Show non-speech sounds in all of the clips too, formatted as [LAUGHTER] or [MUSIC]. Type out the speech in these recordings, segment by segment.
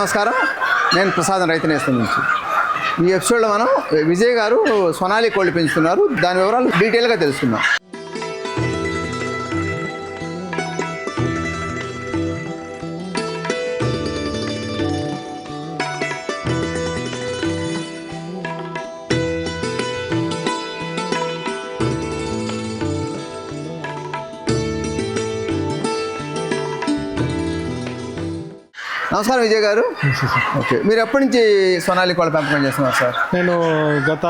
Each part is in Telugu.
నమస్కారం. నేను ప్రసాదం రైతు నేస్తం నుంచి ఈ ఎపిసోడ్లో మనం విజయ్ గారు సొనాలి కోళ్ళు పెంచుతున్నారు. దాని వివరాలు డీటెయిల్గా తెలుసుకుందాం. నమస్కారం విజయ్ గారు. ఓకే. మీరు ఎప్పటి నుంచి సోనాలి కోళ్ళ పెంపకం చేస్తున్నారు సార్? నేను గత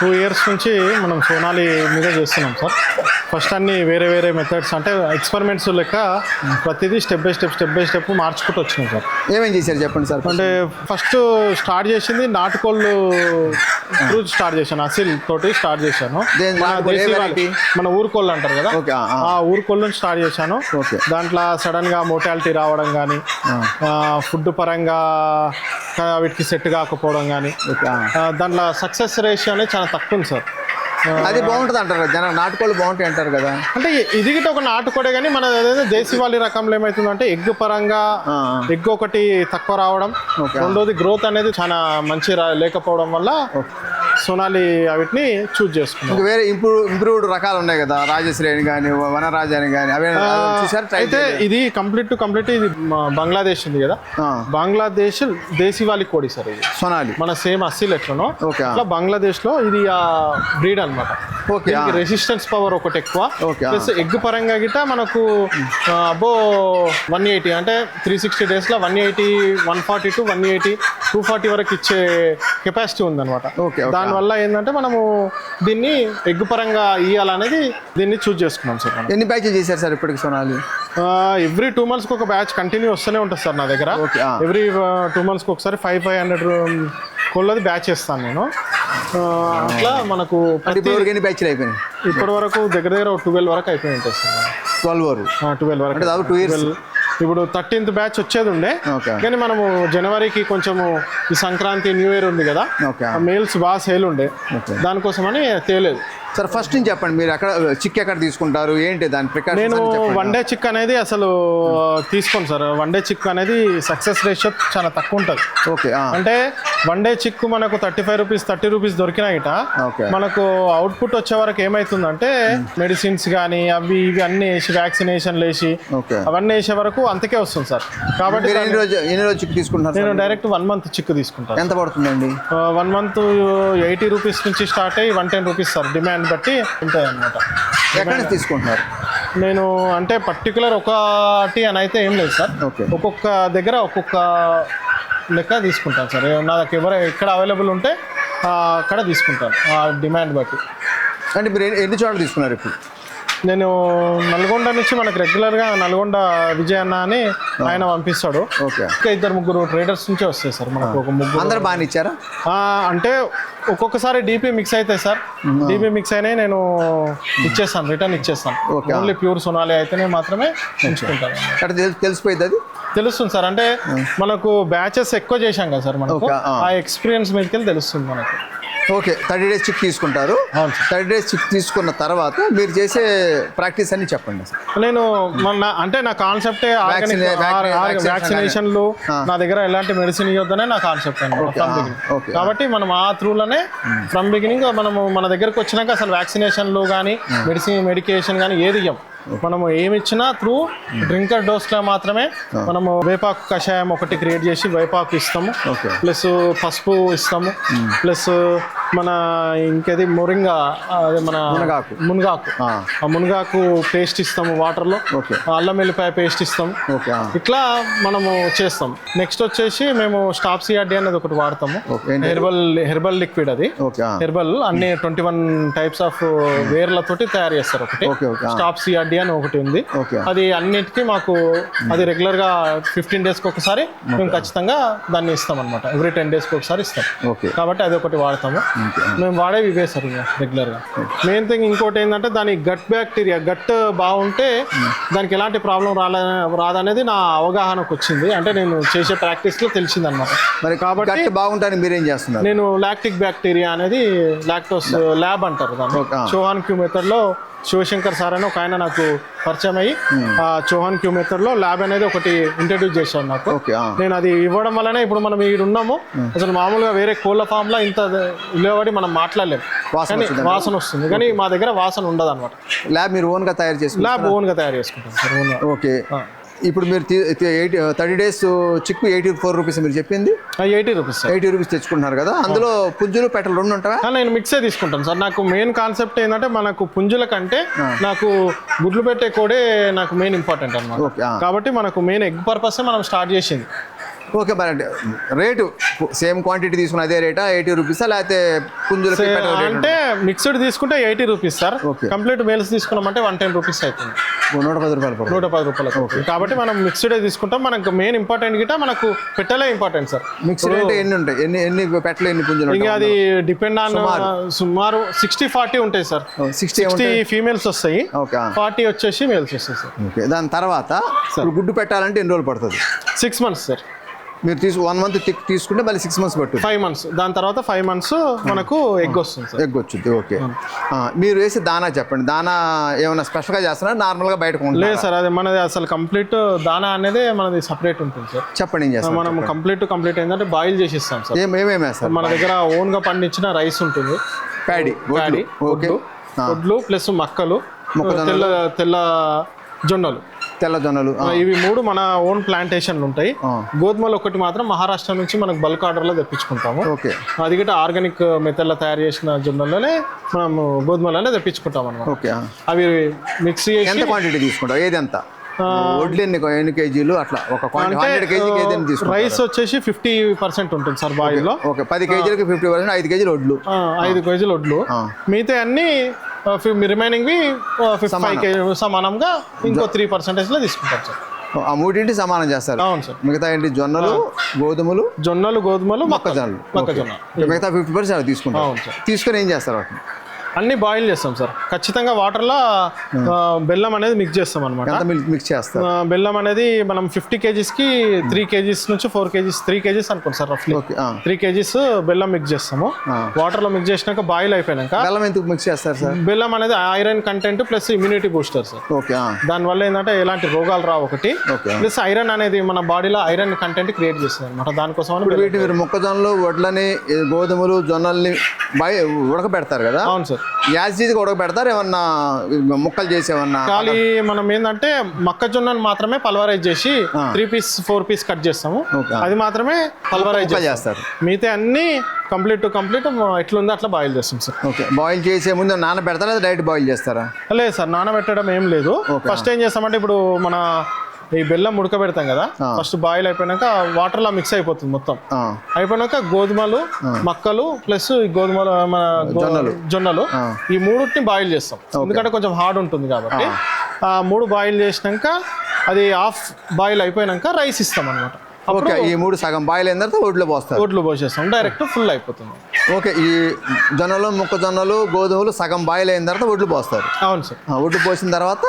టూ ఇయర్స్ నుంచి మనం సోనాలి మీద చేస్తున్నాం సార్. ఫస్ట్ అన్ని వేరే వేరే మెథడ్స్ అంటే ఎక్స్పెరిమెంట్స్ లెక్క ప్రతిదీ step by step step by step మార్చుకుంటూ వచ్చినాం సార్. ఏమేం చేశారు చెప్పండి సార్ అంటే ఫస్ట్ స్టార్ట్ చేసింది నాటుకోళ్ళు త్రూ స్టార్ట్ చేశాను అసిల్ తోటి స్టార్ట్ చేశాను. మన ఊరుకోళ్ళు అంటారు కదా? ఆ. ఆ. ఊరుకోళ్ళని స్టార్ట్ చేశాను. ఓకే. దాంట్లో సడన్గా మోటాలిటీ రావడం కానీ ఫుడ్ పరంగా వీటికి సెట్ కాకపోవడం కానీ. దాంట్లో సక్సెస్ రేషియో అనేది చాలా తక్కువ ఉంది సార్. అది బాగుంటుంది అంటారు కదా జనం నాటుకోళ్ళు బాగుంటాయి అంటారు కదా అంటే ఇది గిట్ట ఒక నాటుకోడే కానీ మన ఏదైతే దేశీవాలి రకంలో ఏమవుతుందంటే ఎగ్ పరంగా. ఎగ్ ఒకటి తక్కువ రావడం. రెండోది గ్రోత్ అనేది చాలా మంచి లేకపోవడం వల్ల సోనాలి వీటిని చూజ్ చేసుకున్నాం. వేరే ఇంప్రూవ్ ఇంప్రూవ్డ్ రకాలు ఉన్నాయి కదా రాజశ్రీ అని కానీ వనరాజ అని కానీ అవే అయితే ఇది కంప్లీట్ టు కంప్లీట్ ఇది బంగ్లాదేశ్ ఉంది కదా. బంగ్లాదేశ్ దేశీవాలి కోడి సార్ ఇది. సొనాలి. మన సేమ్ అస్సీలు ఎట్లనో. అట్లా బంగ్లాదేశ్లో ఇది ఆ బ్రీడ్ అనమాట ఓకే. రెసిస్టెన్స్ పవర్ ఒకటి ఎక్కువ. ప్లస్ ఎగ్ పరంగా గిట్ట మనకు అబో వన్ ఎయిటీ అంటే త్రీ సిక్స్టీ డేస్లో one eighty one forty to one eighty two forty వరకు ఇచ్చే కెపాసిటీ ఉందన్నమాట. Okay, okay. దానివల్ల ఏంటంటే మనము దీన్ని ఎగ్ పరంగా ఇవ్వాలనేది దీన్ని చూజ్ చేసుకున్నాం సార్ మనం. ఎన్ని బ్యాచ్లు చేశారు సార్ ఇప్పటికి సొనాలి? ఎవ్రీ టూ మంత్స్కి ఒక బ్యాచ్ కంటిన్యూ వస్తూనే ఉంటుంది సార్ నా దగ్గర. ఎవ్రీ టూ మంత్స్కి ఒకసారి ఫైవ్ ఫైవ్ హండ్రెడ్ కోళ్ళది బ్యాచ్ చేస్తాను నేను. ఆ, అట్లా మనకు అంటే ఇప్పుడు వరకు ఎన్ని బ్యాచ్లు అయిపోయినాయి? ఇప్పటి వరకు దగ్గర దగ్గర ట్వెల్వ్ వరకు అయిపోయి ఉంటుంది సార్. ట్వెల్వ్ వరకు? ట్వెల్వ్ వరకు అంటే దాదాపు టూ ఇయర్స్ 12. ఇప్పుడు థర్టీన్త్ బ్యాచ్ వచ్చేది ఉండే. కానీ మనము జనవరికి కొంచెము ఈ సంక్రాంతి న్యూ ఇయర్ ఉంది కదా. మేల్స్ బాగా సేల్ ఉండే. దానికోసమని తేలేదు. సార్ ఫస్ట్ నుంచి చెప్పండి మీరు ఎక్కడ చిక్ ఎక్కడ తీసుకుంటారు? ఏంటి దాని ప్రికాషన్స్ నేను. వన్ డే చిక్ అనేది అసలు తీసుకోను సార్ వన్ డే చిక్ అనేది సక్సెస్ రేషియో చాలా తక్కువ ఉంటుంది. ఓకే అంటే వన్ డే చిక్ మనకు thirty five rupees thirty rupees దొరికినా గిట ఓకే. మనకు అవుట్పుట్ వచ్చే వరకు ఏమవుతుందంటే మెడిసిన్స్ కానీ అవి ఇవి అన్ని వేసి వ్యాక్సినేషన్లు వేసి అవన్నీ వేసే వరకు అంతకే వస్తుంది సార్ కాబట్టి ఎన్ని రోజు ఎన్ని రోజు చిక్ తీసుకుంటున్నారు నేను? డైరెక్ట్ వన్ మంత్ చిక్ తీసుకుంటాను ఎంత పడుతుందండి? వన్ మంత్ ఎయిటీ రూపీస్ నుంచి స్టార్ట్ అయ్యి one ten rupees sir demand బట్టి ఉంటాయి అన్నమాట ఎక్కడ నుంచి తీసుకుంటున్నారు? నేను అంటే పర్టికులర్ ఒకటి అని అయితే ఏం లేదు సార్. ఓకే. ఒక్కొక్క దగ్గర ఒక్కొక్క లెక్క తీసుకుంటాను సార్. నా దగ్గర ఎవరు ఎక్కడ అవైలబుల్ ఉంటే అక్కడ తీసుకుంటాను ఆ డిమాండ్ బట్టి. అంటే మీరు ఎన్ని చోట్ల తీసుకున్నారు ఇప్పుడు? నేను నల్గొండ నుంచి మనకు రెగ్యులర్గా నల్గొండ విజయ్ అన్న అని ఆయన పంపిస్తాడు. ఓకే. ఇంకా ఇద్దరు ముగ్గురు ట్రేడర్స్ నుంచే వస్తాయి సార్ మనకు ఒక ముగ్గురు. అందరు బాగానే ఇచ్చారా? అంటే ఒక్కొక్కసారి డీపీ మిక్స్ అవుతాయి సార్. డీపీ మిక్స్ అయినాయి నేను ఇచ్చేస్తాను రిటర్న్ ఇచ్చేస్తాను. ఓన్లీ ప్యూర్ సోనాలి అయితేనే మాత్రమే ఉంచుకుంటాను తెలిసిపోయింది అది? తెలుస్తుంది సార్. అంటే మనకు బ్యాచెస్ ఎక్కువ చేశాం కదా సార్ మనకు. ఆ. ఎక్స్పీరియన్స్ మీదకి తెలుస్తుంది మనకు. ఓకే థర్టీ డేస్ చిక్ తీసుకుంటారు. థర్టీ డేస్ చిక్ తీసుకున్న తర్వాత మీరు చేసే ప్రాక్టీస్ అన్ని చెప్పండి నేను మన అంటే నా కాన్సెప్టే వ్యాక్సినేషన్లు. నా దగ్గర ఎలాంటి మెడిసిన్ ఇవ్వద్దనే నా కాన్సెప్ట్ అండి ఓకే, ఫ్రమ్ ఆ, బిగినింగ్ ఓకే. కాబట్టి మనం ఆ త్రూలోనే ఫ్రమ్ బిగినింగ్ మనము మన దగ్గరకు వచ్చినాక అసలు వ్యాక్సినేషన్లు కానీ మెడిసిన్ మెడికేషన్ కానీ ఏది ఇవ్వం మనము ఏమి ఇచ్చినా త్రూ డ్రింకర్ డోస్లో మాత్రమే మనము వేపాకు కషాయం ఒకటి క్రియేట్ చేసి వేపాకు ఇస్తాము. ప్లస్ పసుపు ఇస్తాము ప్లస్ మన ఇంకేది మొరింగా అదే మన మునగాకు. మునగాకు ఆ. మునగాకు పేస్ట్ ఇస్తాము వాటర్లో. అల్లం వెల్లిపాయ పేస్ట్ ఇస్తాం ఓకే ఆ. ఇట్లా మనము చేస్తాం నెక్స్ట్ వచ్చేసి మేము స్టాప్ సిఆర్డి అనేది ఒకటి వాడతాము? హెర్బల్ హెర్బల్ లిక్విడ్ అది. హెర్బల్ అన్ని ట్వంటీ వన్ టైప్స్ ఆఫ్ వేర్లతోటి తయారు చేస్తారు ఒకటి. స్టాప్ సిఆర్డి అని ఒకటి ఉంది. అది అన్నిటికీ మాకు అది రెగ్యులర్గా ఫిఫ్టీన్ డేస్కి ఒకసారి మేము ఖచ్చితంగా దాన్ని ఇస్తాం అనమాట ఎవ్రీ టెన్ డేస్కి ఒకసారి ఇస్తాం. ఓకే. కాబట్టి అది ఒకటి వాడతాము. మేము వాడేవి ఇవే సార్ రెగ్యులర్గా మెయిన్ థింగ్ ఇంకోటి ఏంటంటే దాని గట్ బ్యాక్టీరియా గట్ బాగుంటే దానికి ఎలాంటి ప్రాబ్లం రాలే రాదనేది నా అవగాహనకు వచ్చింది. అంటే నేను చేసే ప్రాక్టీస్లో తెలిసిందనమాట మరి కాబట్టి- బాగుంటారని మీరేం చేస్తున్నారు? నేను లాక్టిక్ బ్యాక్టీరియా అనేది లాక్టోస్ ల్యాబ్ అంటారు దాన్ని. చౌహాన్ క్యూ మెథడ్లో శివశంకర్ సార్ అని ఒక ఆయన నాకు పరిచయం అయ్యి ఆ చౌహాన్ క్యూ మెథడ్లో ల్యాబ్ అనేది ఒకటి ఇంట్రడ్యూస్ చేశాను నాకు. నేను అది ఇవ్వడం వల్లనే ఇప్పుడు మనం ఇక్కడ ఉన్నాము. అసలు మామూలుగా వేరే కోళ్ళ ఫామ్లో ఇంత నిలబడి మనం మాట్లాడలేం. వాసన కానీ వచ్చిందా? వాసన వస్తుంది. కానీ మా దగ్గర వాసన ఉండదు అనమాట ల్యాబ్ మీరు ఓన్గా తయారు చేసుకున్నారు ల్యాబ్ ఓన్గా తయారు చేసుకుంటాం సార్ ఓన్ ఓకే. ఇప్పుడు మీరు eighty thirty days chick eighty four rupees మీరు చెప్పింది. ఎయిటీ రూపీస్ ఎయిటీ రూపీస్ తెచ్చుకుంటున్నారు కదా. అందులో పుంజులు పెట్టలు రెండు ఉంటావా ఆ, నేను మిక్సే తీసుకుంటాను సార్. నాకు మెయిన్ కాన్సెప్ట్ ఏంటంటే మనకు పుంజుల కంటే నాకు గుడ్లు పెట్టే కోడే నాకు మెయిన్ ఇంపార్టెంట్ అనమాట. కాబట్టి మనకు మెయిన్ ఎగ్ పర్పస్ మనం స్టార్ట్ చేసింది. ఓకే మరి రేటు సేమ్ క్వాంటిటీ తీసుకున్న అదే రేటా ఎయిటీ రూపీసా లేకపోతే పుంజులకి అంటే మిక్స్డ్ తీసుకుంటే eighty rupees sir. Complete males తీసుకున్నామంటే వన్ టెన్ రూపీస్ అవుతుంది. నూట పది రూపాయలు నూట పది రూపాయలకు కాబట్టి మనం మిక్స్డే తీసుకుంటాం. మనకు మెయిన్ ఇంపార్టెంట్ గిట మనకు పెట్టలే ఇంపార్టెంట్ సార్. మిక్స్డ్ అంటే ఎన్ని ఉంటాయి? ఎన్ని ఎన్ని పెట్టలు ఎన్ని పుంజులు ఇంకా అది డిపెండ్ ఆన్ సుమారు. సిక్స్టీ ఫార్టీ ఉంటాయి సార్. సిక్స్టీ సిక్స్టీ ఫీమేల్స్ వస్తాయి. ఓకే ఫార్టీ వచ్చేసి మేల్స్ వస్తాయి సార్. ఓకే దాని తర్వాత గుడ్డు పెట్టాలంటే ఎన్ని రోజులు పడుతుంది? Six months sir. మీరు తీసు వన్ మంత్ తీసుకుంటే మళ్ళీ సిక్స్ మంత్స్ పట్టుద్ది. ఫైవ్ మంత్స్ దాని తర్వాత ఫైవ్ మంత్స్ మనకు ఎగ్ వస్తుంది సార్ ఎగ్ వచ్చింది ఓకే మీరు వేసి దానా చెప్పండి. దానా ఏమైనా స్పెషల్గా చేస్తున్నారా? నార్మల్గా బయట? లేదు సార్ అది మనది అసలు కంప్లీట్ దానా అనేది మనది సపరేట్ ఉంటుంది సార్ చెప్పండి ఏం చేస్తారు మనం కంప్లీట్ కంప్లీట్ ఏంటంటే బాయిల్ చేసి ఇస్తాం సార్ ఏమేమి వేస్తారు? మన దగ్గర ఓన్గా పండించిన రైస్ ఉంటుంది. ప్యాడీ ప్యాడీ ఓకే ఒడ్లు ప్లస్ మక్కలు తెల్ల తెల్ల జొన్నలు. తెల్ల జొన్నలు ఆ, ఇవి మూడు మన ఓన్ ప్లాంటేషన్లు ఉంటాయి. గోధుమలు ఒకటి మాత్రం మహారాష్ట్ర నుంచి మనకు బల్క్ ఆర్డర్లో తెప్పించుకుంటాము. ఓకే. అది గిట్ట ఆర్గానిక్ మెథడ్లో తయారు చేసిన జొన్నలనే మనము గోధుమలనే తెప్పించుకుంటాం అనమాట ఓకే. అవి మిక్స్ చేసి ఎంత క్వాంటిటీ తీసుకుంటారు ఏది ఎంత వడ్లు ఎన్ని ఎన్ని కేజీలు అట్లా? ఒక కేజీకి రైస్ వచ్చేసి ఫిఫ్టీ పర్సెంట్ ఉంటుంది సార్ బాయిల్లో. ఓకే పది కేజీలకి ఫిఫ్టీ పర్సెంట్ ఐదు కేజీలు వడ్లు. ఐదు కేజీలు వడ్లు. మిగతా అన్ని రిమైనింగ్ ఫిఫ్టీ సమానంగా ఇంకో త్రీ పర్సెంటేజ్లో తీసుకుంటాం సార్. ఆ మూడింటి సమానం చేస్తారు. అవును సార్. మిగతా ఏంటి? జొన్నలు గోధుమలు? జొన్నలు గోధుమలు మొక్క మొక్కజొన్నలు మొక్కజొన్న. మిగతా ఫిఫ్టీ పర్సెంట్ సార్. తీసుకొని ఏం చేస్తారు వాటిని? అన్ని బాయిల్ చేస్తాం సార్. ఖచ్చితంగా వాటర్లో బెల్లం అనేది మిక్స్ చేస్తాం అనమాట మిక్స్ చేస్తారు. బెల్లం అనేది మనం ఫిఫ్టీ కేజీస్కి త్రీ కేజీస్ నుంచి ఫోర్ కేజీస్ త్రీ కేజీస్ అనుకోండి సార్ రఫ్లీ. త్రీ కేజీస్ బెల్లం మిక్స్ చేస్తాము. వాటర్లో మిక్స్ చేసినాక బాయిల్ అయిపోయినాక బెల్లం ఎందుకు మిక్స్ చేస్తారు సార్? బెల్లం అనేది iron content plus immunity booster sir. Okay. దానివల్ల ఏంటంటే ఎలాంటి రోగాలు రావు ఒకటి. ప్లస్ ఐరన్ అనేది మన బాడీలో ఐరన్ కంటెంట్ క్రియేట్ చేస్తుంది అనమాట దానికోసం. వీటి మొక్కజొన్నలు వడ్లని గోధుమలు జొన్నల్ని బయ ఉడకబెడతారు కదా? అవును సార్. యాసిడ్గా ఉడకబెడతారు ఏమన్నా ముక్కలు చేసి ఏమన్నా ఖాళీ మనం ఏంటంటే మొక్కజొన్నను మాత్రమే పల్వరైజ్ చేసి three piece four piece cut చేస్తాము. అది మాత్రమే పల్వరైజ్ చేస్తారు. మిగతా అన్ని కంప్లీట్ టు కంప్లీట్ ఎట్లుందో అట్లా బాయిల్ చేస్తాం సార్. ఓకే. బాయిల్ చేసే ముందు నానబెడతారా డైరెక్ట్ బాయిల్ చేస్తారా? లేదు సార్ నానబెట్టడం ఏం లేదు. ఫస్ట్ ఏం చేస్తామంటే ఇప్పుడు మన ఈ బెల్లం ఉడకబెడతాం కదా ఫస్ట్ బాయిల్ అయిపోయినాక వాటర్లో మిక్స్ అయిపోతుంది మొత్తం. అయిపోయినాక గోధుమలు మక్కలు ప్లస్ ఈ గోధుమలు మన జొన్నలు. జొన్నలు ఈ మూడుని బాయిల్ చేస్తాం. ఎందుకంటే కొంచెం హార్డ్ ఉంటుంది కాబట్టి ఆ. మూడు బాయిల్ చేసినాక అది హాఫ్ బాయిల్ అయిపోయినాక రైస్ ఇస్తాం అనమాట ఓకే ఈ మూడు సగం బాయిల్ అయిన తర్వాత ఒడ్లో పోస్తారు. ఓట్లు పోసేస్తాం. డైరెక్ట్ ఫుల్ అయిపోతుంది. ఓకే ఈ జొన్నలు మొక్కజొన్నలు గోధుమలు సగం బాయిల్ అయిన తర్వాత ఒడ్లు పోస్తారు. అవును సార్ ఒడ్లు పోసిన తర్వాత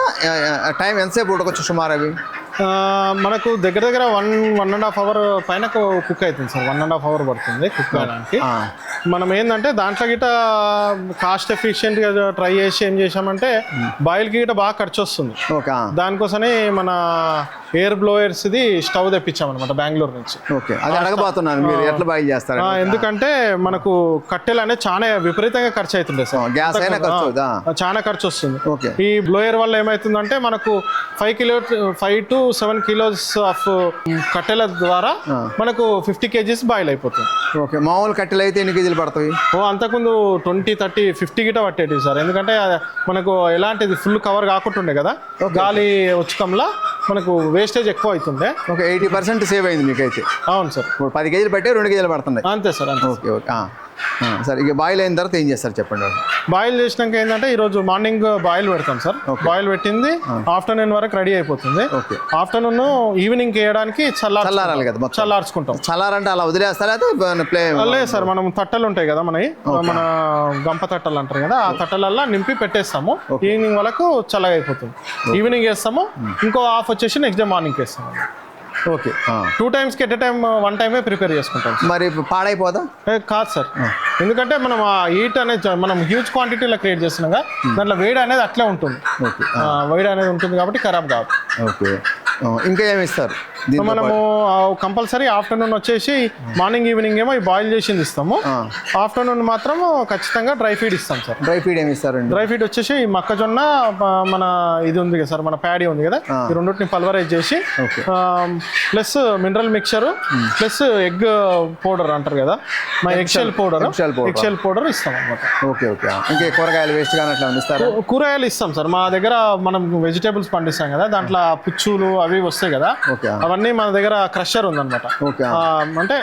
టైం ఎంతసేపు ఉడకొచ్చు సుమారు అవి? మనకు దగ్గర దగ్గర one one and half hour పైన కుక్ అవుతుంది sir. One and half hour పడుతుంది కుక్ అవడానికి. మనం ఏంటంటే దాంట్లో గిట కాస్ట్ ఎఫిషియెంట్గా ట్రై చేసి ఏం చేసామంటే బాయిల్కి గిట బాగా ఖర్చు వస్తుంది. దానికోసమే మన ఎయిర్ బ్లోయర్స్ది స్టవ్ తెప్పించామన్నమాట బెంగళూరు నుంచి. ఓకే అది అడగబోతున్నాను మీరు ఎట్లా బాయిల్ చేస్తారు ఎందుకంటే మనకు కట్టెలు అనేది చాలా విపరీతంగా ఖర్చు అవుతుండే సార్. గ్యాస్ అయినా ఖర్చు చాలా ఖర్చు వస్తుంది. ఓకే. ఈ బ్లోయర్ వల్ల ఏమవుతుందంటే మనకు five kilo five to seven kilos of కట్టెల ద్వారా మనకు ఫిఫ్టీ కేజీస్ బాయిల్ అయిపోతుంది. ఓకే మామూలు కట్టెలు అయితే ఎన్ని కేజీలు పడతాయి? ఓ అంతకుముందు ట్వంటీ థర్టీ ఫిఫ్టీ గిట పట్టేటివి సార్. ఎందుకంటే మనకు ఎలాంటిది ఫుల్ కవర్ కాకుంటుండే కదా. గాలి ఉచ్చుకంలా మనకు వేస్టేజ్ ఎక్కువ అవుతుండే. ఓకే ఎయిటీ పర్సెంట్ సేవ్ అయింది మీకైతే. అవును సార్. ఇప్పుడు పది కేజీలు పట్టే రెండు కేజీలు పడుతున్నాయి. అంతే సార్ అంతే ఓకే ఓకే సరే ఇక బాయిల్ అయిన తర్వాత ఏం చేస్తారు చెప్పండి? బాయిల్ చేసినాక ఏంటంటే ఈరోజు మార్నింగ్ బాయిల్ పెడతాం సార్. బాయిల్ పెట్టింది ఆఫ్టర్నూన్ వరకు రెడీ అయిపోతుంది. ఓకే ఆఫ్టర్నూన్ ఈవినింగ్ వేయడానికి చల్లార్ చల్లారాలి కదా చల్లార్చుకుంటాం. చల్లారంటే అలా వదిలేస్తారా లేదు సార్ మనం తట్టలు ఉంటాయి కదా మనవి. మన గంప తట్టలు అంటారు కదా ఆ తట్టలల్లా నింపి పెట్టేస్తాము. ఈవినింగ్ వరకు చల్లగా అయిపోతుంది. ఈవినింగ్ వేస్తాము ఇంకో హాఫ్ వచ్చేసి నెక్స్ట్ డే మార్నింగ్ వేస్తాము ఓకే. టూ టైమ్స్కి ఎట్ టైం వన్ టైమే ప్రిపేర్ చేసుకుంటాం మరి పాడైపోదా? కాదు సార్. ఎందుకంటే మనం ఆ హీట్ అనేది మనం హ్యూజ్ క్వాంటిటీలో క్రియేట్ చేస్తున్నాం దాంట్లో వేడి అనేది అట్లే ఉంటుంది. వేడి అనేది ఉంటుంది కాబట్టి ఖరాబ్ కాదు. ఓకే. ఇంకా ఏమి ఇస్తారు? మనము కంపల్సరీ ఆఫ్టర్నూన్ వచ్చేసి మార్నింగ్ ఈవినింగ్ ఏమో బాయిల్ చేసింది ఇస్తాము. ఆఫ్టర్నూన్ మాత్రం ఖచ్చితంగా డ్రై ఫీడ్ ఇస్తాం సార్. డ్రై ఫీడ్ ఏమి ఇస్తారండి డ్రై ఫీడ్ వచ్చేసి మొక్కజొన్న మన ఇది ఉంది కదా సార్ మన ప్యాడీ ఉంది కదా ఈ రెండింటిని పల్వరైజ్ చేసి. Plus mineral mixture plus egg powder అంటారు కదా మా ఎగ్షెల్ పౌడర్. ఎగ్షెల్ పౌడర్ ఇస్తాం అనమాట ఓకే. ఓకే. ఇంకే కూరగాయలు వేస్ట్ కానీ అట్లా ఇస్తారా? కూరగాయలు ఇస్తాం సార్. మా దగ్గర మనం వెజిటేబుల్స్ పండిస్తాం కదా దాంట్లో పుచ్చులు అవి వస్తాయి కదా. అవన్నీ మన దగ్గర క్రషర్ ఉందన్నమాట. అంటే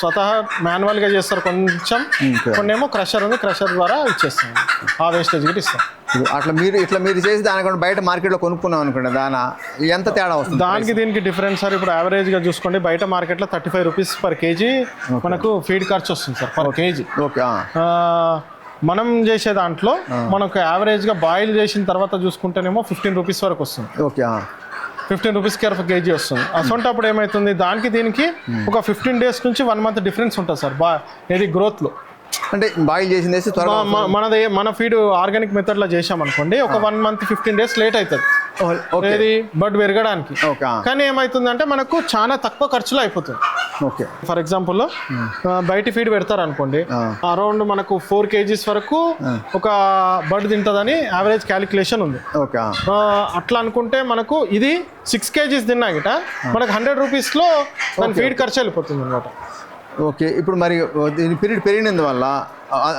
స్వతహా మాన్యువల్గా చేస్తారు కొంచెం. కొన్ని ఏమో క్రషర్ ఉంది క్రషర్ ద్వారా ఇచ్చేస్తాం. ఆ వేస్టేజ్ కూడా ఇస్తాం. అట్లా మీరు ఇట్లా మీరు చేసి దానికంటే బయట మార్కెట్లో కొనుక్కున్నాం అనుకోండి దానా? ఎంత తేడా వస్తుంది దానికి దీనికి డిఫరెన్స్ సార్ ఇప్పుడు యావరేజ్గా చూసుకోండి బయట మార్కెట్లో thirty five rupees per kg మనకు ఫీడ్ ఖర్చు వస్తుంది సార్ పర్ కేజీ ఓకే మనం చేసే దాంట్లో మనకు యావరేజ్గా బాయిల్ చేసిన తర్వాత చూసుకుంటేనేమో ఫిఫ్టీన్ రూపీస్ వరకు వస్తుంది. Okay. Fifteen rupees care kg వస్తుంది. అసొంటప్పుడు ఏమవుతుంది దానికి దీనికి ఒక ఫిఫ్టీన్ డేస్ నుంచి వన్ మంత్ డిఫరెన్స్ ఉంటుంది సార్. బా ఏది గ్రోత్లో అంటే బాయిల్ చేసింది వేసి త్వరగా మనది మన ఫీడ్ ఆర్గానిక్ మెథడ్లో చేసాం అనుకోండి ఒక one month fifteen days late అవుతుంది. ఏది? బడ్ పెరగడానికి. కానీ ఏమవుతుందంటే మనకు చాలా తక్కువ ఖర్చులో అయిపోతుంది. ఓకే. ఫర్ ఎగ్జాంపుల్ బయట ఫీడ్ పెడతారు అనుకోండి అరౌండ్ మనకు ఫోర్ కేజీస్ వరకు ఒక బర్డ్ తింటుందని యావరేజ్ క్యాలిక్యులేషన్ ఉంది. అట్లా అనుకుంటే మనకు ఇది సిక్స్ కేజీస్ తిన్నా గిట మనకు హండ్రెడ్ రూపీస్లో దాని ఫీడ్ ఖర్చు వెళ్ళిపోతుంది అనమాట ఓకే ఇప్పుడు మరి దీని పీరియడ్ పెరిగినందువల్ల ఆ-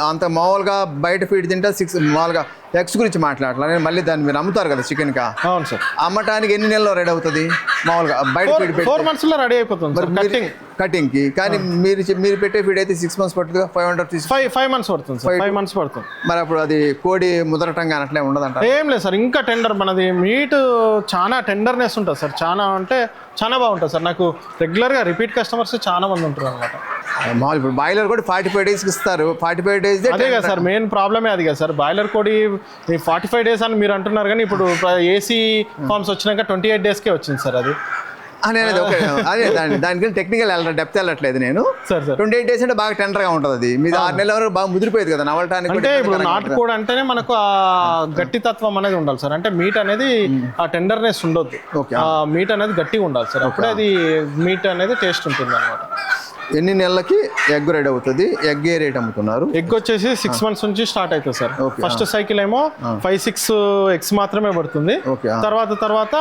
అంత మామూలుగా బయట ఫీడ్ తింటే సిక్స్ మామూలుగా ఎగ్స్ గురించి మాట్లాడలా నేను మళ్ళీ దాన్ని మీరు అమ్ముతారు కదా చికెన్గా అవును సార్. అమ్మటానికి ఎన్ని నెలల్లో రెడీ అవుతుంది? మామూలుగా బయట ఫీడ్ ఫోర్ మంత్స్లో రెడీ అయిపోతుంది సార్ కటింగ్ కటింగ్కి కానీ మీరు మీరు పెట్టే ఫీడ్ అయితే సిక్స్ మంత్స్ పడుతుంది five hundred five five months పడుతుంది సార్ ఫైవ్ మంత్స్ పడుతుంది. మరి అప్పుడు అది కోడి ముదరటం కానీ అట్లే ఉండదంట. ఏం లేదు సార్ ఇంకా టెండర్ మనది మీట్ చాలా టెండర్నెస్ ఉంటుంది సార్. చాలా అంటే చాలా బాగుంటుంది సార్. నాకు రెగ్యులర్గా రిపీట్ కస్టమర్స్ చాలా మంది ఉంటారు అనమాట మామూలు ఇప్పుడు బాయిలర్ కూడా ఫార్టీ ఫైవ్ డేస్కి ఇస్తారు. ఫార్టీ ఫైవ్ డేస్ అదే కదా సార్ మెయిన్ ప్రాబ్లమే అది కదా సార్. బాయిలర్ కోడి ఫార్టీ ఫైవ్ డేస్ అని మీరు అంటున్నారు కానీ ఇప్పుడు ఏసీ ఫార్మ్స్ వచ్చినాక ట్వంటీ ఎయిట్ డేస్కే వచ్చింది సార్ అది. అనేది ఒక అదే దాని దానికి టెక్నికల్ వెళ్ళడం డెప్త్ వెళ్ళట్లేదు నేను. Sir sir. Twenty eight days అంటే బాగా టెండర్గా ఉంటుంది అది. మీరు ఆరు నెలల వరకు బాగా ముదిరిపోయేది కదా నవలటానికి అంటే ఇప్పుడు. నాటుకోడి అంటేనే మనకు ఆ గట్టి తత్వం అనేది ఉండాలి సార్. అంటే మీట్ అనేది ఆ టెండర్నెస్ ఉండొద్దు. ఓకే ఆ. మీట్ అనేది గట్టిగా ఉండాలి సార్. అప్పుడే అది మీట్ అనేది టేస్ట్ ఉంటుంది అనమాట ఎన్ని నెలలకి ఎగ్ రెడీ అవుతుంది? ఎగ్ ఏ రేట్ అమ్ముతున్నారు? ఎగ్ వచ్చేసి సిక్స్ మంత్స్ నుంచి స్టార్ట్ అవుతుంది సార్. ఫస్ట్ సైకిల్ ఏమో ఫైవ్ సిక్స్ ఎగ్స్ మాత్రమే పడుతుంది. తర్వాత తర్వాత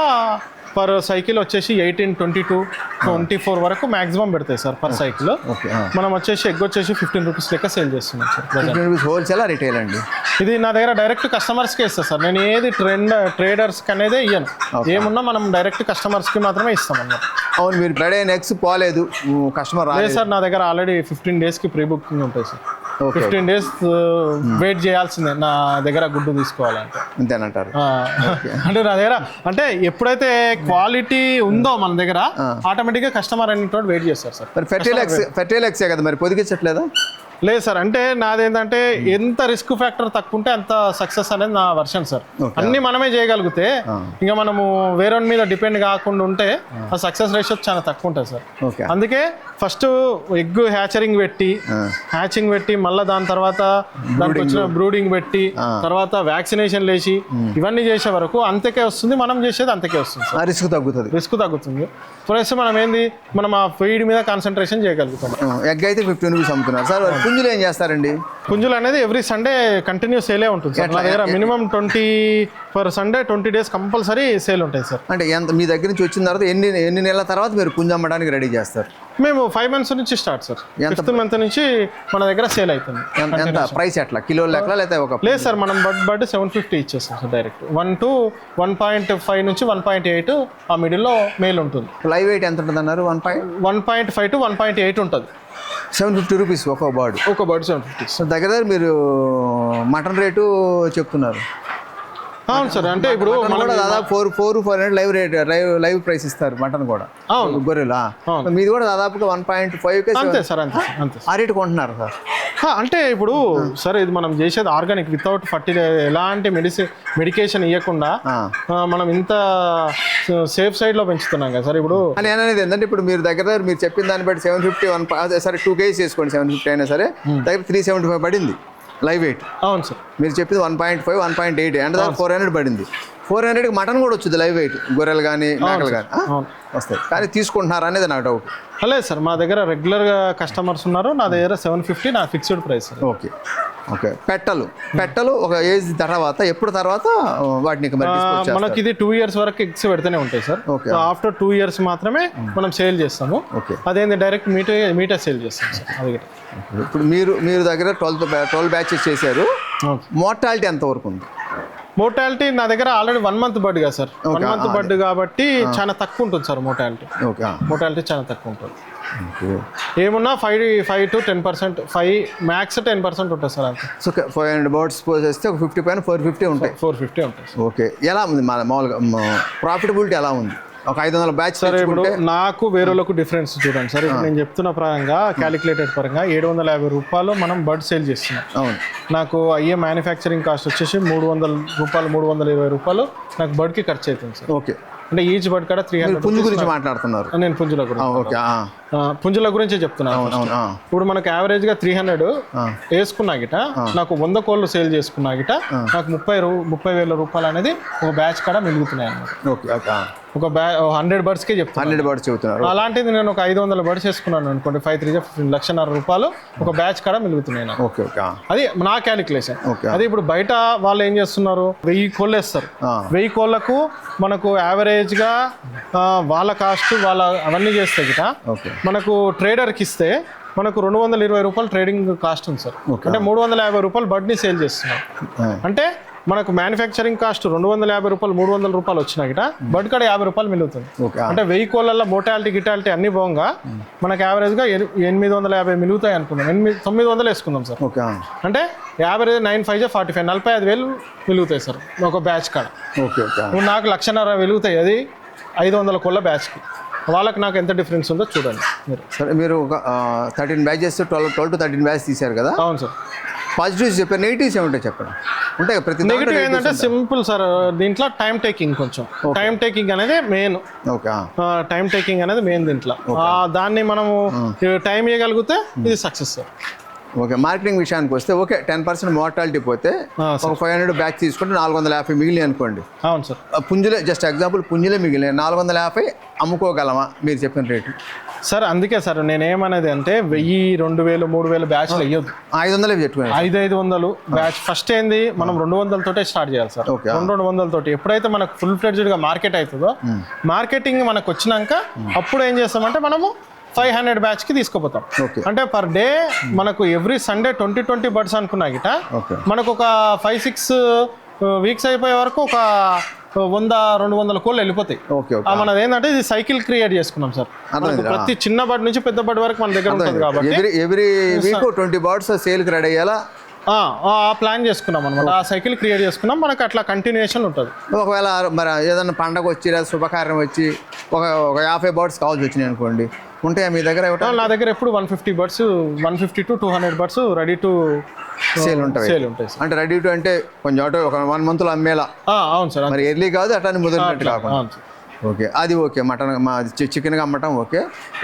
పర్ సైకిల్ వచ్చేసి eighteen twenty two twenty four వరకు మాక్సిమం పెడతాయి సార్ పర్ సైకిల్ మనం వచ్చేసి ఎగ్ వచ్చేసి ఫిఫ్టీన్ రూపీస్ లెక్క సేల్ చేస్తున్నాం సార్ రూపీస్ హోల్సేల్ రిటైల్ అండి? ఇది నా దగ్గర డైరెక్ట్ కస్టమర్స్కే ఇస్తాను సార్. నేను ఏది ట్రెండ్ ట్రేడర్స్కి అనేది ఇయ్యను. ఏమున్నా మనం డైరెక్ట్ కస్టమర్స్కి మాత్రమే ఇస్తాం అన్నమాట. అవును మీరు రెడీ అయిన ఎగ్స్ పోలేదు కస్టమర్ లేదు రాలేదు. సార్ నా దగ్గర ఆల్రెడీ ఫిఫ్టీన్ డేస్కి ప్రీ బుకింగ్ ఉంటుంది సార్. ఫిఫ్టీన్ డేస్ వెయిట్ చేయాల్సిందే. నా దగ్గర గుడ్డు తీసుకోవాలంటే. అంతేనంటారు. [LAUGHS] అంటే నా దగ్గర అంటే ఎప్పుడైతే క్వాలిటీ ఉందో మన దగ్గర ఆటోమేటిక్గా కస్టమర్ అనేటువంటి వెయిట్ చేస్తారు సార్. మరి ఫెర్టైల్ ఎగ్స్ ఫెర్టైల్ ఎగ్సే కదా మరి? పొదిగించట్లేదా? లేదు సార్ అంటే నాదేంటంటే ఎంత రిస్క్ ఫ్యాక్టర్ తక్కువ ఉంటే అంత సక్సెస్ అనేది నా వర్షన్ సార్. అన్ని మనమే చేయగలిగితే ఇంకా మనము వేరే మీద డిపెండ్ కాకుండా ఉంటే ఆ సక్సెస్ రేషియో చాలా తక్కువ ఉంటుంది సార్ అందుకే ఫస్ట్ ఎగ్ హ్యాచరింగ్ పెట్టి హ్యాచింగ్ పెట్టి మళ్ళీ దాని తర్వాత దానికి వచ్చిన బ్రూడింగ్ పెట్టి తర్వాత వ్యాక్సినేషన్ లేచి ఇవన్నీ చేసే వరకు అంతకే వస్తుంది మనం చేసేది అంతకే వస్తుంది రిస్క్ తగ్గుతుంది. రిస్క్ తగ్గుతుంది. ప్లస్ మనం ఏంది మనం ఆ ఫీడ్ మీద కాన్సన్ట్రేషన్ చేయగలుగుతాం. ఎగ్ అయితే ఫిఫ్టీన్ రూపీస్ అమ్ముతున్నారు. సార్ పుంజులు ఏం చేస్తారండి? పుంజులు అనేది ఎవ్రీ సండే కంటిన్యూ సేలే ఉంటుంది సార్. నా దగ్గర minimum twenty per Sunday twenty days compulsory sale ఉంటాయి సార్. అంటే ఎంత మీ దగ్గర నుంచి వచ్చిన తర్వాత ఎన్ని ఎన్ని నెలల తర్వాత మీరు పుంజు అమ్మడానికి రెడీ చేస్తారు? మేము ఫైవ్ మంత్స్ నుంచి స్టార్ట్ సార్ ఎంత- ఫిఫ్త్ మంత్ నుంచి మన దగ్గర సేల్ అవుతుంది. ఎంత- ప్రైస్ ఎట్లా? కిలో లెక్కల లేకపోతే ఒక లేదు సార్ మనం బడ్ బడ్ సెవెన్ ఫిఫ్టీ ఇచ్చేస్తాం sir direct one to one point five నుంచి వన్ పాయింట్ ఎయిట్ ఆ మిడిల్లో మేల్ ఉంటుంది. లైవ్ వెయిట్ ఎంత ఉంటుంది అన్నారు? One point one point five to one point eight ఉంటుంది. సెవెన్ ఫిఫ్టీ రూపీస్ ఒక బర్డ్ ఒక బర్డ్ సెవెన్ ఫిఫ్టీ దగ్గర దగ్గర మీరు మటన్ రేటు చెప్తున్నారు. అవును సార్ అంటే ఇప్పుడు కూడా దాదాపు four four four hundred live rate live live price ఇస్తారు మటన్ కూడా. అవును. గొర్రెలా. మీది కూడా దాదాపుగా వన్ పాయింట్ ఫైవ్ అంతే సార్ అంతే అంతే ఆ రేటు కొంటున్నారు సార్. అంటే ఇప్పుడు సరే ఇది మనం చేసేది ఆర్గానిక్ వితౌట్ ఫర్టి ఎలాంటి మెడిసిన్ మెడికేషన్ ఇవ్వకుండా మనం ఇంత సేఫ్ సైడ్లో పెంచుతున్నాం కదా సార్ ఇప్పుడు నేను అనేది ఏంటంటే ఇప్పుడు మీరు దగ్గర దగ్గర మీరు చెప్పిన దాన్ని బట్టి సెవెన్ ఫిఫ్టీ వన్ సరే టూ కేజీస్ చేసుకోండి సెవెన్ ఫిఫ్టీ అయినా సరే దగ్గర త్రీ సెవెంటీ ఫైవ్ పడింది. లైవ్ వెయిట్ అవును సార్. మీరు చెప్పింది one point five one point eight. అంటే దానికి ఫోర్ హండ్రెడ్ పడింది. ఫోర్ హండ్రెడ్కి మటన్ కూడా వచ్చింది లైవ్ వెయిట్ గొర్రెలు కానీ మేకలు కానీ వస్తాయి. కానీ తీసుకుంటున్నారా అనేది నాకు డౌట్ లేదు సార్ మా దగ్గర రెగ్యులర్గా కస్టమర్స్ ఉన్నారు. నా దగ్గర సెవెన్ ఫిఫ్టీ నా ఫిక్స్డ్ ప్రైస్ ఓకే. ఓకే. పెట్టలు. పెట్టలు ఒక ఏజ్ తర్వాత ఎప్పుడు తర్వాత వాటిని? మనకి ఇది టూ ఇయర్స్ వరకు ఎగ్స్ పెడుతూనే ఉంటాయి సార్. ఆఫ్టర్ టూ ఇయర్స్ మాత్రమే మనం సేల్ చేస్తాము. ఓకే. అదేంది డైరెక్ట్ మీటర్ మీటర్ సేల్ చేస్తాం సార్. అది ఇప్పుడు మీరు మీరు దగ్గర ట్వెల్త్ ట్వెల్వ్ బ్యాచెస్ చేశారు. మోర్టాలిటీ ఎంత వరకు ఉంది? మోటాలిటీ నా దగ్గర ఆల్రెడీ వన్ మంత్ బర్డ్ కదా సార్. వన్ మంత్ బర్డ్ కాబట్టి చాలా తక్కువ ఉంటుంది సార్ మోటాలిటీ ఓకే మోటాలిటీ చాలా తక్కువ ఉంటుంది. ఏమున్నా five five to ten percent five max ten percent ఉంటుంది సార్ అంతే. సో ఫైవ్ హండ్రెడ్ బర్డ్స్ పోసేస్తే ఒక ఫిఫ్టీ పైన ఫోర్ ఫిఫ్టీ ఉంటాయి. ఫోర్ ఫిఫ్టీ ఉంటుంది సార్. ఓకే ఎలా ఉంది? మా మామూలుగా ప్రాఫిటబిలిటీ ఎలా ఉంది? ఒక ఐదు వందల బ్యాచ్ సరే ఇప్పుడు నాకు వేరేలకు డిఫరెన్స్ చూడండి. సార్ ఇప్పుడు నేను చెప్తున్న పరంగా క్యాలిక్యులేటెడ్ పరంగా ఏడు వందల యాభై రూపాయలు మనం బర్డ్ సేల్ చేస్తున్నాం. అవును. నాకు అయ్యే మ్యానుఫ్యాక్చరింగ్ కాస్ట్ వచ్చేసి మూడు వందల రూపాయలు మూడు వందల ఇరవై రూపాయలు నాకు బర్డ్కి ఖర్చు అవుతుంది సార్. ఓకే. అంటే ఈచ్ బర్డ్ కూడా త్రీ హండ్రెడ్ పుంజు గురించి మాట్లాడుతున్నారు. నేను పుంజుల గురించి పుంజుల గురించే చెప్తున్నాను అవును అవును ఆ, ఇప్పుడు మనకు యావరేజ్గా త్రీ హండ్రెడ్. వేసుకున్నా గిట నాకు వంద కోళ్ళు సేల్ చేసుకున్నా గిట నాకు ముప్పై రూ ముప్పై వేల రూపాయలు అనేది ఒక బ్యాచ్ కాడ మిగులుతున్నాయి అన్నమాట ఓకే ఓకే ఒక బ్యా హండ్రెడ్ బర్డ్స్కే చెప్తాను హండ్రెడ్ బర్డ్స్ చెబుతున్నారు. అలాంటిది నేను ఒక ఐదు వందల బర్డ్స్ వేసుకున్నాను అనుకోండి ఫైవ్ త్రీ ఫిఫ్టీన్ లక్షన్నర రూపాయలు ఒక బ్యాచ్ కాడ మిగులుతున్నాయి ఓకే ఓకే అది నా క్యాలిక్యులేషన్. అది ఇప్పుడు బయట వాళ్ళు ఏం చేస్తున్నారు? వెయ్యి కోళ్ళు వేస్తారు. వెయ్యి కోళ్ళకు మనకు యావరేజ్గా వాళ్ళ కాస్ట్ వాళ్ళ అవన్నీ చేస్తే గిట మనకు ట్రేడర్కి ఇస్తే మనకు రెండు వందల ఇరవై రూపాయలు ట్రేడింగ్ కాస్ట్ ఉంది సార్. అంటే మూడు వందల యాభై రూపాయలు బడ్ని సేల్ చేస్తున్నాం. అంటే మనకు మ్యానుఫ్యాక్చరింగ్ కాస్ట్ రెండు వందల యాభై రూపాయలు మూడు వందల రూపాయలు వచ్చినా గిట బడ్ కాడ యాభై రూపాయలు మిగులుతుంది. అంటే వెయ్యి కోళ్ళల్లో మోటాలిటీ గిటాలిటీ అన్ని పోగా మనకు యావరేజ్గా ఎని- ఎనిమిది వందల యాభై మిగులుతాయి అనుకుందాం. ఎనిమిది తొమ్మిది వందలు వేసుకుందాం సార్. అంటే average nine five forty five నలభై ఐదు వేలు వెలుగుతాయి సార్ ఒక బ్యాచ్ కాడ. ఓకే ఓకే ఆ. ఇప్పుడు నాకు లక్షన్నర వెలుగుతాయి అది ఐదు వందల కోళ్ళ బ్యాచ్కి వాళ్ళకి నాకు ఎంత డిఫరెన్స్ ఉందో చూడండి మీరు. సరే మీరు ఒక thirteen batches twelve twelve to thirteen batch తీశారు కదా? అవును సార్. పాజిటివ్స్ చెప్పారు నెగిటివ్స్ ఏముంటాయి చెప్పండి? ఉంటాయి ప్రతి నెగిటివ్ ఏంటంటే. సింపుల్ సార్ దీంట్లో టైం టేకింగ్ కొంచెం. టైం టేకింగ్ అనేది మెయిన్ ఓకే టైం టేకింగ్ అనేది మెయిన్ దీంట్లో. దాన్ని మనము టైం ఇవ్వగలిగితే ఇది సక్సెస్ సార్ ఓకే మార్కెటింగ్ విషయానికి వస్తే ఓకే టెన్ పర్సెంట్ మోర్టాలిటీ పోతే ఒక ఫైవ్ హండ్రెడ్ బ్యాచ్ తీసుకుంటే నాలుగు వందల యాభై మిగిలి అనుకోండి. అవును సార్ పుంజులే జస్ట్ ఎగ్జాంపుల్ పుంజులే మిగిలిన నాలుగు వందల యాభై అమ్ముకోగలమా? మీరు చెప్పిన రేటు. సార్ అందుకే సార్ నేనేమనేది అంటే వెయ్యి రెండు వేలు మూడు వేలు బ్యాచ్లు వేయొద్దు. ఐదు వందలే పెట్టుకున్నాను ఐదు ఐదు వందలు బ్యాచ్. ఫస్ట్ ఏంది మనం రెండు వందలతోటే స్టార్ట్ చేయాలి సార్. రెండు రెండు వందలతోటి ఎప్పుడైతే మనకు ఫుల్ ఫ్లెడ్జ్డ్గా మార్కెట్ అవుతుందో మార్కెటింగ్ మనకు వచ్చినాక అప్పుడు ఏం చేస్తామంటే మనము ఫైవ్ హండ్రెడ్ బ్యాచ్కి తీసుకుపోతాం. అంటే పర్ డే మనకు every Sunday twenty twenty birds అనుకున్నా గిట మనకు ఒక ఫైవ్ సిక్స్ వీక్స్ అయిపోయే వరకు ఒక వంద రెండు వందల కోళ్ళు వెళ్ళిపోతాయి. మనది ఏంటంటే ఇది సైకిల్ క్రియేట్ చేసుకున్నాం సార్. ప్రతి చిన్న బడ్ నుంచి పెద్ద బడ్ వరకు మన దగ్గర ఉంటుంది కాబట్టి. ఎవ్రీ వీక్ ట్వంటీ బర్డ్స్ సేల్కి రెడీ అయ్యేలా ప్లాన్ చేసుకున్నాం అనమాట ఆ సైకిల్ క్రియేట్ చేసుకున్నాం. మనకు అట్లా కంటిన్యూషన్ ఉంటుంది. ఒకవేళ మరి ఏదైనా పండగ వచ్చి లేదా శుభకార్యం వచ్చి ఒక ఒక యాభై బర్డ్స్ కావాల్సి వచ్చినాయి అనుకోండి ఉంటాయా మీ దగ్గర నా దగ్గర ఎప్పుడు one fifty birds one fifty to two hundred birds ready to sale ఉంటాయి. సేల్ ఉంటాయి అంటే రెడీ టు అంటే కొంచెం అటు ఒక వన్ మంత్లో అమ్మేలా. అవును సార్ మరి ఎర్లీ కాదు అట్లా ముదిరినట్టు కాకుండా. అవును సార్. ఓకే అది ఓకే మటన్ మా చికెన్గా అమ్మటం ఓకే.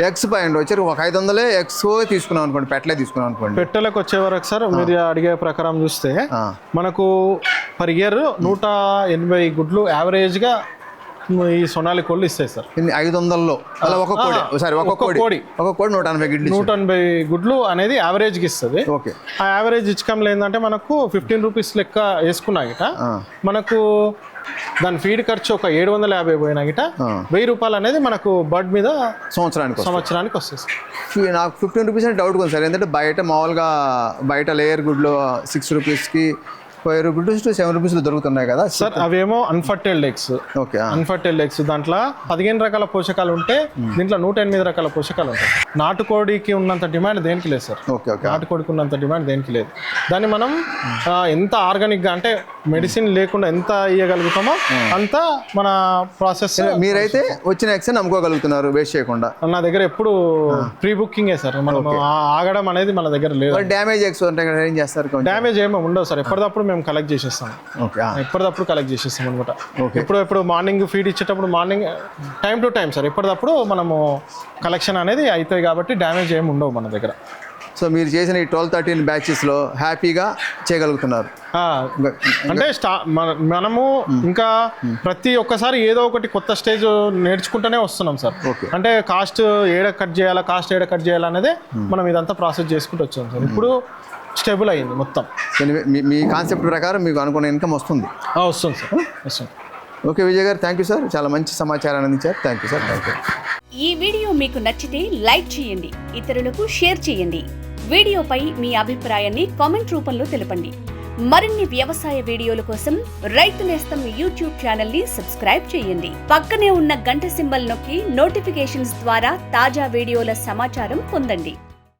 ఎగ్స్ పాయింట్ వచ్చి ఒక ఐదు వందలే ఎగ్స్ తీసుకున్నాం అనుకోండి పెట్టలే తీసుకున్నాం అనుకోండి. పెట్టెలకు వచ్చే వరకు సార్ మీరు అడిగే ప్రకారం చూస్తే మనకు పర్ ఇయర్ నూట ఎనభై గుడ్లు యావరేజ్గా ఈ సొనాలి కోళ్ళు ఇస్తాయి సార్. ఐదు వందల్లో. అలా ఒక కోడి. సారీ ఒక కోడి. కోడి. ఒక కోడి నూట ఎనభై గిడ్లు నూట ఎనభై గుడ్లు అనేది యావరేజ్కి ఇస్తుంది. ఓకే. ఆ యావరేజ్ ఇచ్చకంలో ఏంటంటే మనకు ఫిఫ్టీన్ రూపీస్ లెక్క వేసుకున్నా గిట ఆ, మనకు దాని ఫీడ్ ఖర్చు ఒక ఏడు వందల యాభై పోయినా గిట. వెయ్యి రూపాయలు అనేది మనకు బర్డ్ మీద సంవత్సరానికి. సంవత్సరానికి వస్తుంది నాకు ఫిఫ్టీన్ రూపీస్ అంటే డౌట్ ఉంది సార్. ఎందుకంటే బయట మామూలుగా బయట లేయర్ గుడ్లో సిక్స్ రూపీస్కి ఫైవ్ రూపీస్ టు సెవెన్ రూపీస్లో దొరుకుతున్నాయి కదా? సార్ అవేమో unfertilised eggs okay unfertilised eggs దాంట్లో పదిహేను రకాల పోషకాలు ఉంటే దీంట్లో నూట ఎనిమిది రకాల పోషకాలు ఉంటాయి. నాటుకోడికి ఉన్నంత డిమాండ్ దేనికి లేదు సార్. Okay okay. నాటుకోడికి ఉన్నంత డిమాండ్ దేనికి లేదు. దాన్ని మనం ఎంత ఆర్గానిక్గా అంటే మెడిసిన్ లేకుండా ఎంత ఇవ్వగలుగుతామో అంత మన ప్రాసెస్ మీరైతే వచ్చిన ఎక్స్ నమ్ముకోగలుగుతున్నారు వేస్ట్ చేయకుండా. నా దగ్గర ఎప్పుడు ప్రీ బుకింగే సార్. మనం ఆగడం అనేది మన దగ్గర లేదు. డ్యామేజ్ ఎక్స్ ఉంటాయి ఏం చేస్తారు డ్యామేజ్ ఏమో ఉండవు సార్. ఎప్పటికప్పుడు మేము కలెక్ట్ చేసేస్తాం ఓకే ఆ. ఎప్పటికప్పుడు కలెక్ట్ చేసేస్తాం అనమాట. ఇప్పుడు ఎప్పుడు మార్నింగ్ ఫీడ్ ఇచ్చేటప్పుడు morning time to time sir ఎప్పటికప్పుడు మనము కలెక్షన్ అనేది అవుతాయి కాబట్టి డ్యామేజ్ ఏమి ఉండవు మన దగ్గర సో మీరు చేసిన ఈ ట్వెల్వ్ థర్టీన్ బ్యాచెస్లో హ్యాపీగా చేయగలుగుతున్నారు. అంటే మనము ఇంకా ప్రతి ఒక్కసారి ఏదో ఒకటి కొత్త స్టేజ్ నేర్చుకుంటూనే వస్తున్నాం సార్. అంటే కాస్ట్ ఏడ కట్ చేయాలా కాస్ట్ ఏడ కట్ చేయాలా అనేది మనం ఇదంతా ప్రాసెస్ చేసుకుంటూ వచ్చాం సార్. ఇప్పుడు స్టేబుల్ అయింది మొత్తం. మీ మీ కాన్సెప్ట్ ప్రకారం మీకు అనుకున్న ఇన్కమ్ వస్తుంది. వస్తుంది సార్. వస్తుంది. ఓకే విజయ్ గారు థ్యాంక్ యూ సార్ చాలా మంచి సమాచారాన్ని అందించారు. Thank you sir thank you ఈ వీడియో మీకు నచ్చితే లైక్ చేయండి ఇతరులకు షేర్ చేయండి. వీడియోపై మీ అభిప్రాయాన్ని కామెంట్ రూపంలో తెలపండి. మరిన్ని వ్యవసాయ వీడియోల కోసం రైతు నేస్తం యూట్యూబ్ ఛానల్ని సబ్స్క్రైబ్ చేయండి. పక్కనే ఉన్న గంట సింబల్ నొక్కి నోటిఫికేషన్స్ ద్వారా తాజా వీడియోల సమాచారం పొందండి.